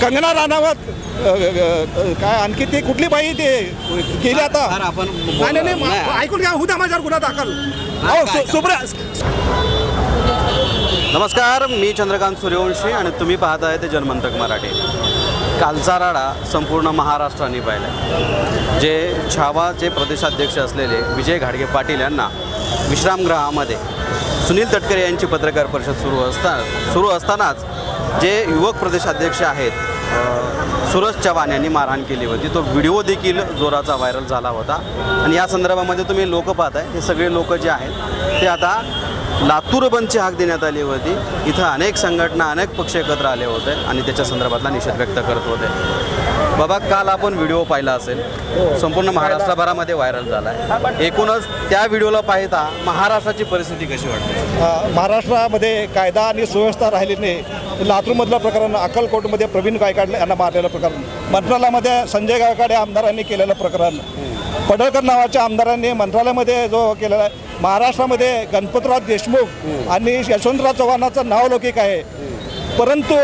कंगना राणावत काय आणखी ते कुठली बाई ते गेली आता? सर, आपण नाही नाही, नाही नाही. ऐकून घ्या उद्या माझ्यावर गुन्हा दाखल. नाही, अहो काय- सु- सुब्रा नमस्कार मी चंद्रकांत सूर्यवंशी आणि तुम्ही पाहत आहे ते जनमंतक मराठी. कालचा राडा संपूर्ण महाराष्ट्राने पाहिला जे छावाचे प्रदेशाध्यक्ष असलेले विजय घाडगे पाटील यांना विश्रामगृहामध्ये सुनील तटकरे यांची पत्रकार परिषद सुरू असता सुरू असतानाच जे युवक प्रदेशाध्यक्ष आहेत सुरज चव्हाण यांनी मारहाण केली होती. तो व्हिडिओ देखील जोराचा व्हायरल झाला होता. आणि या संदर्भामध्ये तुम्ही लोक पाहताय हे सगळे लोक जे आहेत ते आता लातूर बंदची हाक देण्यात आली होती. इथं अनेक संघटना अनेक पक्ष एकत्र आले होते आणि त्याच्या संदर्भातला निषेध व्यक्त करत होते. बाबा काल आपण व्हिडिओ पाहिला असेल. संपूर्ण महाराष्ट्रभरामध्ये व्हायरल झाला आहे एकूणच त्या व्हिडिओला पाहता महाराष्ट्राची परिस्थिती कशी वाटते? महाराष्ट्रामध्ये कायदा आणि सुव्यवस्था राहिली नाही. लातूरमधलं प्रकरण अक्कलकोटमध्ये प्रवीण गायकाड यांना मारलेलं प्रकरण. मंत्रालयामध्ये संजय गायकाड या आमदारांनी केलेलं प्रकरण. पडळकर नावाच्या आमदारांनी मंत्रालयामध्ये जो केलेला आहे महाराष्ट्रामध्ये गणपतराव देशमुख आणि यशवंतराव चव्हाणाचं नाव लौकिक आहे. परंतु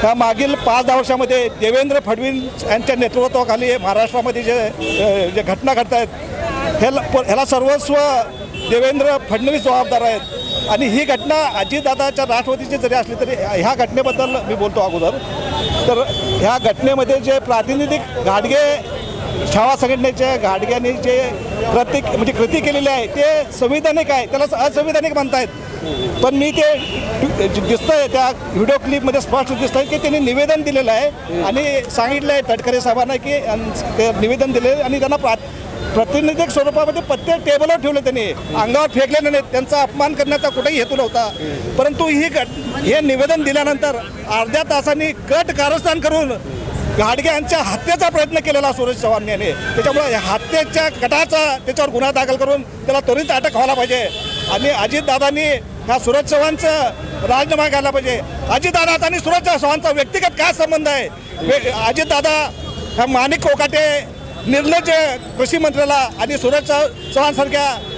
ह्या मागील पाच दहा वर्षामध्ये देवेंद्र फडणवीस यांच्या नेतृत्वाखाली महाराष्ट्रामध्ये जे जे घटना घडत आहेत ह्याला सर्वस्व देवेंद्र फडणवीस जबाबदार आहेत. आणि ही घटना अजितदादाच्या राष्ट्रवादीची जरी असली तरी ह्या घटनेबद्दल मी बोलतो अगोदर. तर ह्या घटनेमध्ये जे प्रातिनिधिक घाडगे छावा संघटनेच्या घाटग्याने जे प्रत्येक म्हणजे कृती केलेली आहे ते संविधानिक आहे. त्याला असंविधानिक म्हणतायत. पण मी ते दिसतंय त्या व्हिडिओ क्लिपमध्ये स्पष्ट दिसत आहे की त्यांनी निवेदन दिलेलं आहे. आणि सांगितलं आहे तटकरे साहेबांना की ते निवेदन दिले आणि त्यांना प्रा प्रतिनिधिक स्वरूपामध्ये प्रत्येक टेबलवर ठेवले त्यांनी. अंगावर फेकले नाही त्यांचा अपमान करण्याचा कुठेही हेतू नव्हता. परंतु ही हे निवेदन दिल्यानंतर अर्ध्या तासांनी कट कारस्थान करून गाडगे यांच्या हत्येचा प्रयत्न केलेला सुरेश चव्हाण यांनी. त्याच्यामुळे या हत्येच्या कटाचा त्याच्यावर गुन्हा दाखल करून त्याला त्वरित अटक व्हायला पाहिजे. आणि अजितदादांनी ह्या सुरेश चव्हाणचं राजीनामा घ्यायला पाहिजे. अजितदादाचा आणि सुरेश चव्हाणचा व्यक्तिगत काय संबंध आहे? वे- अजितदादा ह्या माणिक कोकाटे निर्लज्ज कृषी मंत्र्याला आणि सुरेश चव्हाणसारख्या